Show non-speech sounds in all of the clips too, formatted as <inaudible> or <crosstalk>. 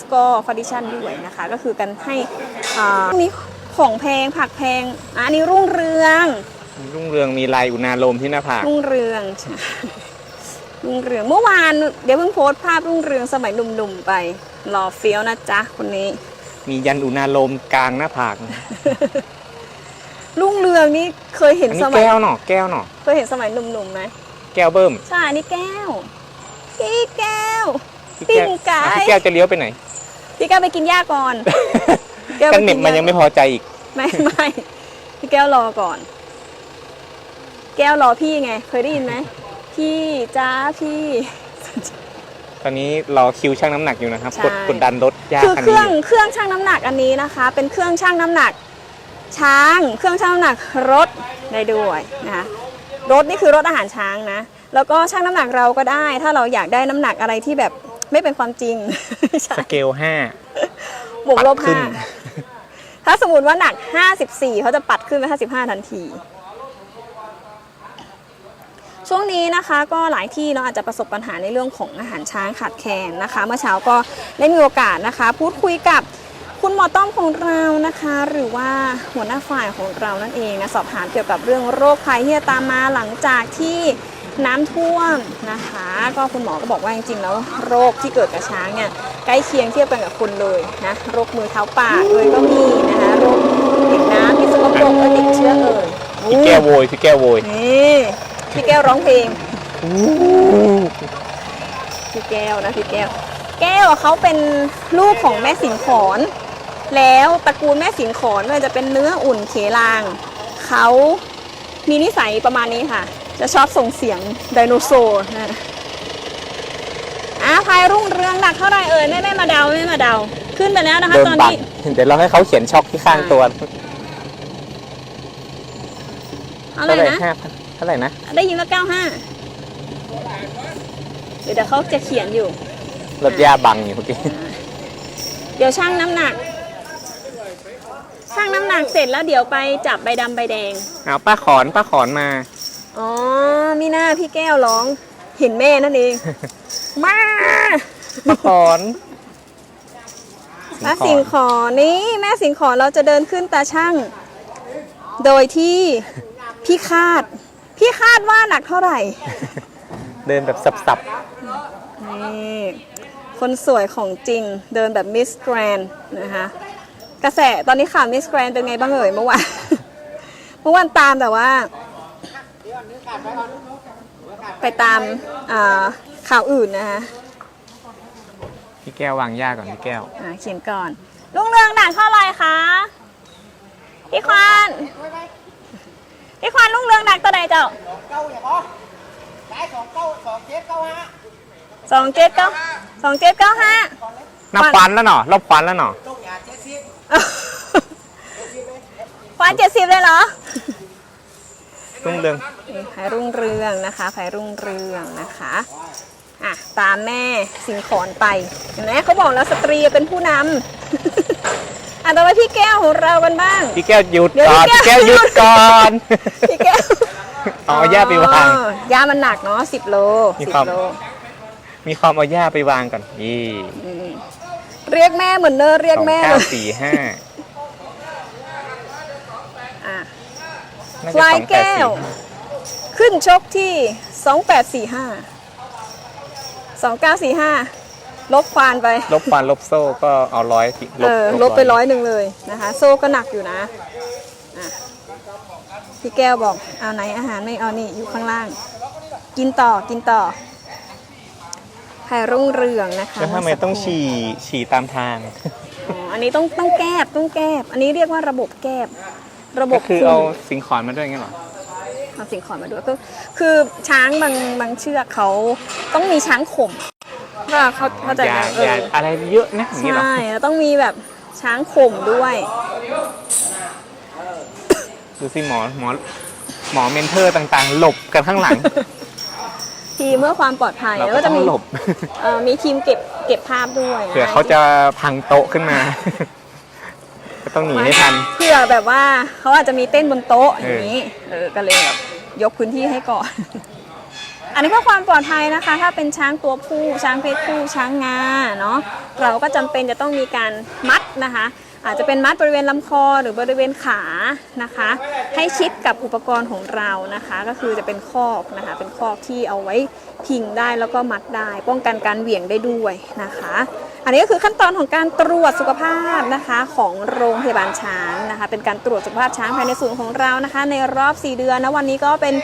score condition ด้วยนะคะ ก็คือกันให้อ่านี่ของแพงผักแพงอะอันนี้รุ่งเรืองรุ่งเรืองมีลายอุณาโลมที่หน้าผากรุ่งเรืองใช่รุ่งเรืองเมื่อวานเดี๋ยวเพิ่งโพสต์ภาพรุ่งเรืองสมัยหนุ่มๆไปรอเฟี้ยวนะจ๊ะคนนี้ มียันอุณาโลมกลางหน้าผากรุ่งเรืองนี่เคยเห็นอันสนี้มัยแก้วหน่อแก้วหน่อเคยเห็นสมัยหนุ่มๆไหมแก้วเบิ้มใช่อันนี้แก้วพี่แก้ว พี่แก้วปิ้งไก่ อะพี่แก้วจะเลี้ยวไปไหน พี่แก้วไปกินหญ้าก่อนแก้วไปกันเหน็บมันยังไม่พอใจอีก ไม่ไม่พี่แก้วรอก่อน แก้วรอพี่ไง เคยได้ยินไหมพี่จ้าพี่ ตอนนี้รอคิวชั่งน้ำหนักอยู่นะครับใช่กดกดดันรถยากคือคันเคนี้รื่องเครื่องชั่งน้ำหนักอันนี้นะคะ เป็นเครื่องชั่งน้ำหนัก ช้าง เครื่องชั่งน้ำหนักรถได้ด้วยนะคะรถนี่คือรถอาหารช้างนะ แล้วก็ชั่งน้ำหนักเราก็ได้ ถ้าเราอยากได้น้ำหนักอะไรที่แบบ ไม่เป็นความจริงใช่สเกลห้าบวกลบปัดขึ้น ห้าถ้าสมมติว่าหนัก 54เขาจะปัดขึ้นไป55 ทันที ช่วงนี้นะคะก็หลายที่เนาะอาจจะประสบปัญหาในเรื่องของอาหารช้างขาดแคลนนะคะ เมื่อเช้าก็ได้มีโอกาสนะคะ พูดคุยกับคุณหมอต้อมของเรานะคะ หรือว่าหัวหน้าฝ่ายของเรานั่นเองนะสอบถามเกี่ยวกับเรื่องโรคภัยที่จะตามมาหลังจากที่ น้ำท่วมนะคะ ก็คุณหมอก็บอกว่าจริงๆแล้วโรคที่เกิดกับช้างเนี่ยใกล้เคียงเทียบกันกับคนเลยนะโรคมือเท้าปากเลยก็มีนะคะโรคติดน้ำที่สกปรกและติดเชื้อเอ่ยพี่แก้วโวยพี่แก้วโวยนี่พี่แก้วร้องเพลงพี่แก้วนะพี่แก้ว แก้วอะเขาเป็นลูกของแม่สิงขอน แล้วตระกูลแม่สิงขอนไม่ว่าจะเป็นเนื้ออุ่นเขลางเขามีนิสัยประมาณนี้ค่ะ จะชอบส่งเสียงไดโนเสาร์นะอะพายรุ่งเรืองหนักเท่าไหร่เอ่ยแม่แม่มาเดาแม่มาเดา ขึ้นไปแล้วนะคะเดินตอนปัดนี้เดี๋ยวเราให้เขาเขียนช็อกที่ข้างตัวเท่าไหเท่าไหร่ร่นะ ห้าพันเท่าไหร่นะ ได้ยินว่าเก้าห้าเดี๋ยวเดี๋ยวเขาจะเขียนอยู่ รถย่าบังอยู่เมื่อกี้ เดี๋ยวชั่งน้ำหนักชั่งน้ำหนักเสร็จแล้วเดี๋ยวไปจับใบดำใบแดง เอาป้าขอนป้าขอนมา อ๋อมีหน้าพี่แก้วร้อง เห็นแม่นั่นเองมาป้าขอนแม่สิงขอนี่แม่สิงขอเราจะเดินขึ้นตาช่าง โดยที่พี่คาด พี่คาดว่าหนักเท่าไหร่ เดินแบบสับนี่คนสวยของจริงเดินแบบมิสแกรนนะคะกระแสตอนนี้ข่าวมิสแกรนเป็นไงบ้างเอ่ยเมื่อวานเมื่อวานตามแต่ว่า ไปตามอ่าข่าวอื่นนะคะๆพี่แก้ววางย่าก่อนพี่แก้วอ่าเขียนก่อน ลุงเรืองหนักเท่าไหร่คะพี่ควานพี่ควานลุงเรืองหนักตัวใดเจ้าเก้าอย่าบอกได้สองเก้าสองเจ็ดเก้าห้าสองเจ็ดเก้าสองเจ็ดเก้าห้านับฟันแล้วเนาะรอบฟันแล้วเนาะลูกอย่าเจ็ดสิบควานเจ็ดสิบเลยเหรอ รุ่งเรืองไผ่รุ่งเรืองนะคะไผ่รุ่งเรืองนะคะอะตามแม่สิงขอนไปเห็นไหมเขาบอกแล้วสตรีเป็นผู้นำอะต่อไปพี่แก้วของเรากันบ้าง พี่แก้วหยุดเดี๋ยวก่อนพี่พี่แก้แก้ววหยุดก่อนพี่แก้วเอาย่าไปวาง อ๋อย่ามันหนักเนาะสิบโลมีสิบความ โลมีความเอาย่าไปวางก่อนยี่อืมเรียกแม่เหมือนเนอเรียสกองแม่เลเก้ายสี่ห้า อะ น่าฟจะลายสองแปดแก้สี่วขึ้นชกที่สองแปดสี่ห้าสองเก้าสี่ห้าลบควานไปลบฟันลบโซ่ก็เอาร้อยสิเออ ลบไปร้อยหนึ่งเลยนะคะ โซ่ก็หนักอยู่นะอะพี่แก้วบอกเอาไหนอาหารไม่เอานี่อยู่ข้างล่าง กินต่อกินต่อไผ่รุ่งเรืองนะคะแล้วทำไมต้องฉี่ฉี่ตามทาง อ๋ออันนี้ต้องต้องแก้บต้องแก้บอันนี้เรียกว่าระบบแก้บ ระบบก็คือเอาสิงขอนมาด้วยงั้นเหรอเอาสิ่งของมาด้วยก็คือช้างบางบางเชือกเขาต้องมีช้างข่มว่าเขาเขาใจะอย่าเออย่าออะไรเยอะนะอย่างนี้เหรอใช่แล้วต้องมีแบบช้างข่มด้วย ดูสิหมอหมอหมอเมนเทอร์ต่างๆ หลบกันข้างหลังทีมเพื่อความปลอดภัยเราแล้วก็ก็ต้จะองมีหลบ เอ่อมีทีมเก็บเก็บภาพด้วยนเผื่อเขาจะพังโต๊ะขึ้นมาก็ ต้องหนีให้ทัน เพื่อแบบว่าเขาอาจจะมีเต้นบนโต๊ะอเออย่างนี้ เออ ก็เลยแบบยกพื้นที่ให้ก่อน อันนี้เพื่อความปลอดภัยนะคะ ถ้าเป็นช้างตัวผู้ ช้างเพศผู้ ช้างงา เนาะ เราก็จำเป็นจะต้องมีการมัดนะคะ อาจจะเป็นมัดบริเวณลำคอหรือบริเวณขานะคะ ให้ชิดกับอุปกรณ์ของเรานะคะ ก็คือจะเป็นคอกนะคะ เป็นคอกที่เอาไว้พิงได้แล้วก็มัดได้ ป้องกันการเหวี่ยงได้ด้วยนะคะ อันนี้ก็คือขั้นตอนของการตรวจสุขภาพนะคะของโรงพยาบาลช้างนะคะ เป็นการตรวจสุขภาพช้างภายในศูนย์ของเรานะคะ ในรอบ 4 เดือนนะวันนี้ก็เป็น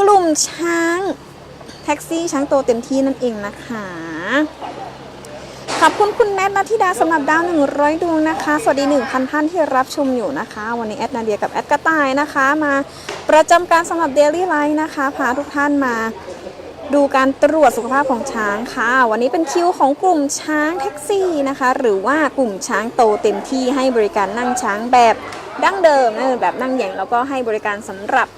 กลุ่มช้างแท็กซี่ช้างโตเต็มที่นั่นเองนะคะ ขอบคุณคุณแนทนาธิดาสำหรับดาว 100 ดวงนะคะ สวัสดี 1,000 ท่านที่รับชมอยู่นะคะ วันนี้แอดนาเดียกับแอดกระต่ายนะคะ มาประจำการสำหรับ Daily Life นะคะ พาทุกท่านมาดูการตรวจสุขภาพของช้างค่ะ วันนี้เป็นคิวของกลุ่มช้างแท็กซี่นะคะ หรือว่ากลุ่มช้างโตเต็มที่ให้บริการนั่งช้างแบบดั้งเดิมนะแบบนั่งแย่งแล้วก็ให้บริการสำหรับ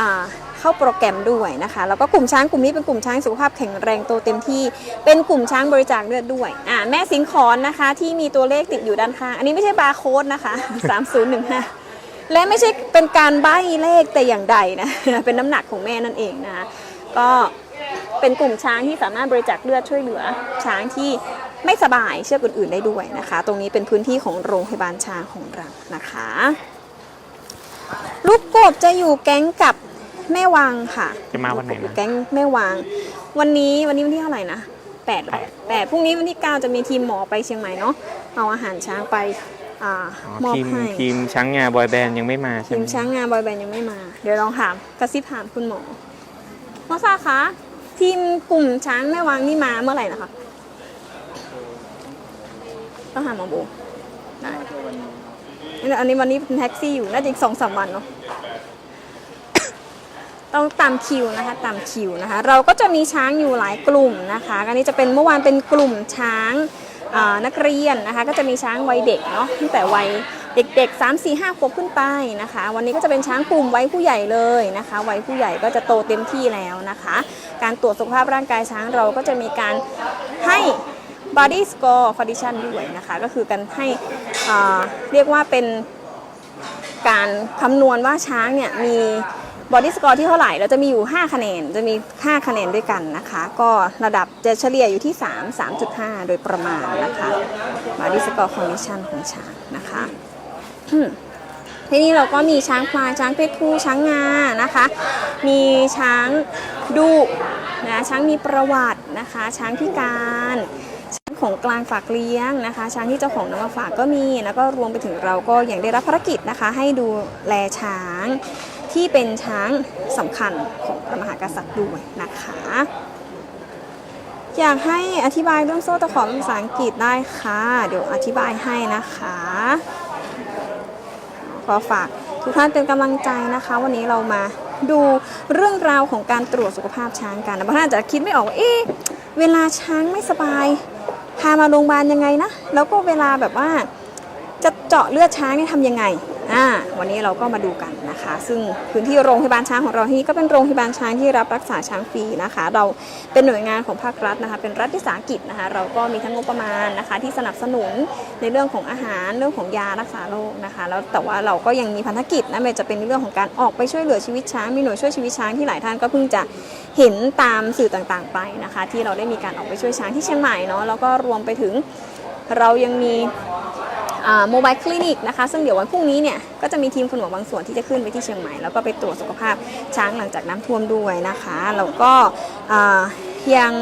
อ่า เข้าโปรแกรมด้วยนะคะ แล้วก็กลุ่มช้างกลุ่มนี้เป็นกลุ่มช้างสุขภาพแข็งแรงโตเต็มที่ เป็นกลุ่มช้างบริจาคเลือดด้วยอ่าแม่สิงขอนนะคะที่มีตัวเลขติดอยู่ด้านข้าง อันนี้ไม่ใช่บาร์โค้ดนะคะ 3015และไม่ใช่เป็นการใบ้เลขแต่อย่างใดนะ เป็นน้ำหนักของแม่นั่นเองนะคะก็เป็นกลุ่มช้างที่สามารถบริจาคเลือดช่วยเหลือ ช้างที่ไม่สบายเชือกอื่นๆได้ด้วยนะคะ ตรงนี้เป็นพื้นที่ของโรงพยาบาลช้างของเรานะคะ ลูกกบจะอยู่แก๊งกับ แม่วังค่ะจะมาวันไหนอยู่นะแก๊งแม่วังวันนี้วันนี้วันที่เท่าไหร่นะแปดเหรอแปดพรุ่งนี้วันที่เก้าจะมีทีมหมอไปเชียงใหม่เนาะเอาอาหารช้างไปอ่าอ๋อมอบทีมให้ทีมช้างงาบอยแบนด์ยังไม่มาใช่ทีไหมมช้างงานบอยแบนด์ยังไม่มา เดี๋ยวลองถามกระซิบถามคุณหมอหมอซาคะทีมกลุ่มช้างแม่วังนี่มาเมื่อไหร่นะคะต้องหาหมอโบได้อันนี้วันนี้เป็นแท็กซี่อยู่น่าจะอีกสองสามวันเนาะ ต้องตามคิวนะคะตามคิวนะคะ เราก็จะมีช้างอยู่หลายกลุ่มนะคะอันนี้จะเป็นเมื่อวานเป็นกลุ่มช้างนักเรียนนะคะ ก็จะมีช้างวัยเด็กเนาะตั้งแต่วัยเด็กๆ 3 4 5ขวบขึ้นไปนะคะ วันนี้ก็จะเป็นช้างกลุ่มวัยผู้ใหญ่เลยนะคะวัยผู้ใหญ่ก็จะโตเต็มที่แล้วนะคะ การตรวจสุขภาพร่างกายช้างเราก็จะมีการให้ body score f o r d i t i o n ด้วยนะคะ ก็คือการให้เรียกว่าเป็นการคำนวณว่าช้างเนี่ยมี บอดี้สกอร์ที่เท่าไหร่ เราจะมีอยู่ 5 คะแนน จะมี 5 คะแนนด้วยกันนะคะ ก็ระดับจะเฉลี่ยอยู่ที่ 3 3.5 โดยประมาณนะคะบอดี้สกอร์คอนดิชันของช้างนะคะทีนี้เราก็มีช้างพลายช้างเพศผู้ช้างงานะคะ มีช้างดุนะช้างมีประวัตินะคะ ช้างพิการช้างของกลางฝากเลี้ยงนะคะ ช้างที่เจ้าของนำมาฝากก็มีแล้วก็รวมไปถึงเราก็ยังได้รับภารกิจนะคะ ให้ดูแลช้าง ที่เป็นช้างสำคัญของพระมหากษัตริย์ด้วยนะคะ อยากให้อธิบายเรื่องโซ่ตะขอเป็นภาษาอังกฤษได้ค่ะ เดี๋ยวอธิบายให้นะคะก็ฝากทุกท่านเป็นกำลังใจนะคะ วันนี้เรามาดูเรื่องราวของการตรวจสุขภาพช้างกันบางท่านอาจจะคิดไม่ออกว่าเอ๊ะเวลาช้างไม่สบายพามาโรงพยาบาลยังไงนะ แล้วก็เวลาแบบว่าจะเจาะเลือดช้างนี่ทำยังไง อ่าวันนี้เราก็มาดูกันนะคะ ซึ่งพื้นที่โรงพยาบาลช้างของเราที่นี่ก็เป็นโรงพยาบาลช้างที่รับรักษาช้างฟรีนะคะ เราเป็นหน่วยงานของภาครัฐนะคะ เป็นรัฐวิสาหกิจนะคะ เราก็มีทั้งงบประมาณนะคะ ที่สนับสนุนในเรื่องของอาหารเรื่องของยารักษาโรคนะคะ แล้วแต่ว่าเราก็ยังมีพันธกิจนะไม่ว่าจะเป็นเรื่องของการออกไปช่วยเหลือชีวิตช้างมีหน่วยช่วยชีวิตช้างที่หลายท่านก็เพิ่งจะเห็นตามสื่อต่างๆ ไปนะคะ ที่เราได้มีการออกไปช่วยช้างที่เชียงใหม่เนาะแล้วก็รวมไปถึงเรายังมี โมบายคลินิกนะคะซึ่งเดี๋ยววันพรุ่งนี้เนี่ยก็จะมีทีมคุณหมอบางส่วนที่จะขึ้นไปที่เชียงใหม่ แล้วก็ไปตรวจสุขภาพช้างหลังจากน้ำท่วมด้วยนะคะแล้วก็ยัง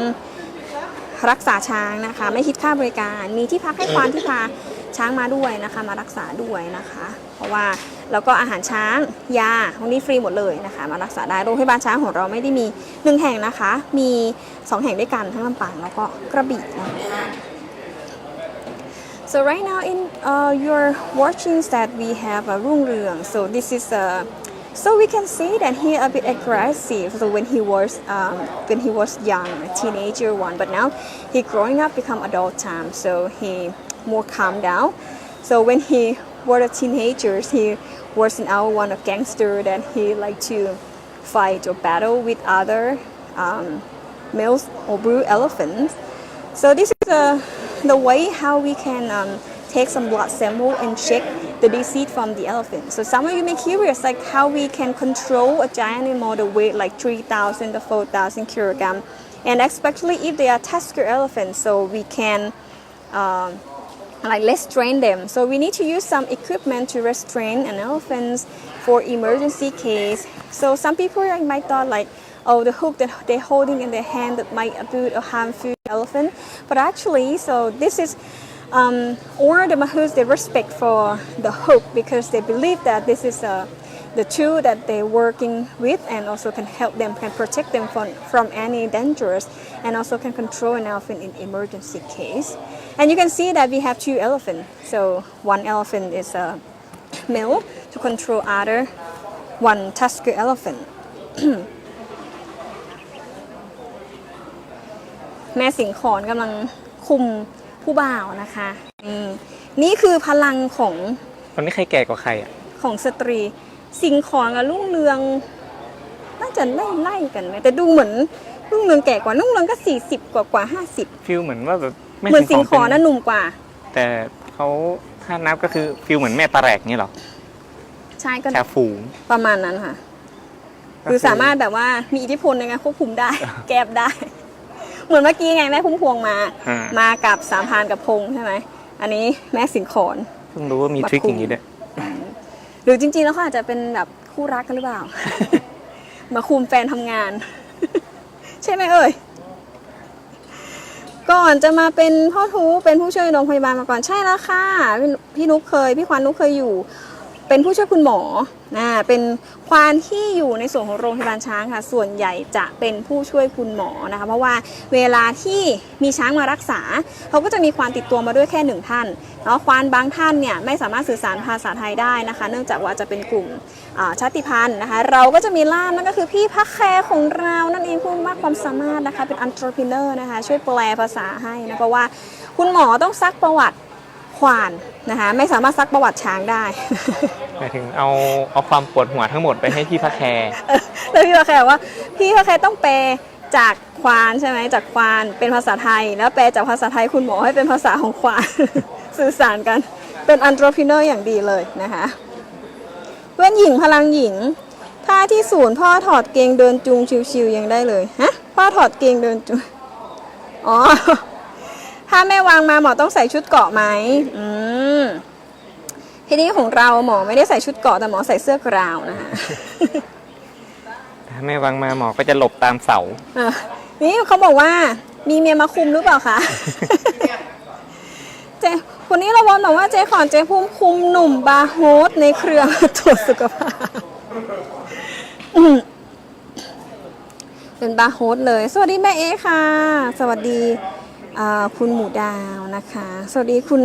รักษาช้างนะคะไม่คิดค่าบริการ มีที่พักให้ควานที่พาช้างมาด้วยนะคะ มารักษาด้วยนะคะ เพราะว่าแล้วก็อาหารช้างยาพวกนี้ฟรีหมดเลยนะคะ มารักษาได้โรงพยาบาลช้างของเราไม่ได้มีหนึ่งแห่งนะคะ มีสองแห่งด้วยกันทั้งลำปางแล้วก็กระบี่นะคะ So right now in uh, you're watching that we have a Rung Ryung. So this is a so we can see that he a bit aggressive. So when he was um, when he was young, a teenager one, but now he growing up become adult time. So he more calm down. So when he was a teenager, he was in our one of gangster that he like to fight or battle with other um, males or blue elephants. So this is the, the way how we can um, take some blood sample and check the disease from the elephant. So some of you may curious like how we can control a giant animal that weight like 3,000 to 4,000 kilogram, and especially if they are tusker elephants, so we can um, like restrain them. So we need to use some equipment to restrain an elephant for emergency case. So some people might thought like, oh, the hook that they're holding in their hand that might abuse or harm harmful elephant. But actually, so this is um, or the Mahus they respect for the hook because they believe that this is uh, the tool that they're working with and also can help them can protect them from, from any dangers and also can control an elephant in emergency case. And you can see that we have two elephants. So one elephant is a male to control other one tusker elephant <clears throat> แม่สิงขอนกำลังคุมผู้บ่าวนะคะนี่นี่คือพลังของคนนี้ใครแก่กว่าใครอะของสตรี สิงขอนกับลุ่งเรือง น่าจะไล่ไล่กันไหมแต่ดูเหมือนลุ่งเรืองแก่กว่าลุ่งเรืองก็40กว่ากว่า50ฟิลเหมือนว่าแบบแเหมือนสิงขอนเป็น่ะหนุ่มกว่า แต่เขาถ้านับก็คือฟิลเหมือนแม่ตาแหลกนี่หรอใช่ก็ชาฝูงประมาณนั้นค่ะคือสามารถแบบว่ามีอิทธิพลในการควบคุมได้ แกบได้ เหมือนเมื่อกี้ไงแม่พุ่มพวงมา อ่ามากับสามพรานกับพงใช่ไหมอันนี้แม่สิงขอน เพิ่งรู้ว่ามีทริคอย่างนี้ด้วย หรือจริงๆแล้วเขาอาจจะเป็นแบบคู่รักกันหรือเปล่า มาคุมแฟนทำงาน ใช่ไหมเอ่ย ก่อนจะมาเป็นพ่อทูเป็นผู้ช่วยโรงพยาบาลมาก่อนใช่แล้วค่ะพี่พี่นุ๊กเคย พี่ควานนุ๊กเคยอยู่ เป็นผู้ช่วยคุณหมอนะเป็นควานที่อยู่ในส่วนของโรงพยาบาลช้างค่ะ ส่วนใหญ่จะเป็นผู้ช่วยคุณหมอนะคะ เพราะว่าเวลาที่มีช้างมารักษา เขาก็จะมีควานติดตัวมาด้วยแค่หนึ่งท่านเนาะควานบางท่านเนี่ยไม่สามารถสื่อสารภาษาไทยได้นะคะ เนื่องจากว่าจะเป็นกลุ่มชาติพันธุ์นะคะ เราก็จะมีล่ามนั่นก็คือพี่พักแคร์ของเรานั่นเองผู้มากความสามารถนะคะ เป็น entrepreneur นะคะ ช่วยแปลภาษาให้นะเพราะว่าคุณหมอต้องซักประวัติ ควานนะคะไม่สามารถซักประวัติช้างได้ หมายถึงเอาเอาความปวดหัวทั้งหมดไปให้พี่พระแคร์แล้วพี่พระแคร์บอกว่าพี่พระแคร์ต้องแปลจากควานใช่ไหมจากควานเป็นภาษาไทย แล้วแปลจากภาษาไทยคุณหมอให้เป็นภาษาของควาน สื่อสารกันเป็นอัน r e ร r e เนอร์อย่างดีเลยนะคะเพื่อนหญิงพลังหญิงถ้าที่ศูนย์พ่อถอดเกงเดินจูงชิวๆยังได้เลยฮะพ่อถอดเกงเดินจูงอ๋อ ถ้าแม่วางมาหมอต้องใส่ชุดเกราะไหมอืมทีนี้ของเราหมอไม่ได้ใส่ชุดเกราะแต่หมอใส่เสื้อกราวนะคะถ้าแม่วางมาหมอก็จะหลบตามเสาอะนี่เขาบอกว่า มีเมียมาคุมหรือเปล่าคะ เจคนนี้เราวอนบอกว่าเจ๊ขอนเจ๊ภูมิคุมหนุ่มบาร์โฮสในเครือตรวจสุขภาพอืมเป็นบาร์โฮสเลย สวัสดีแม่เอค่ะ สวัสดีอ่า คุณหมูดาวนะคะ สวัสดีคุณ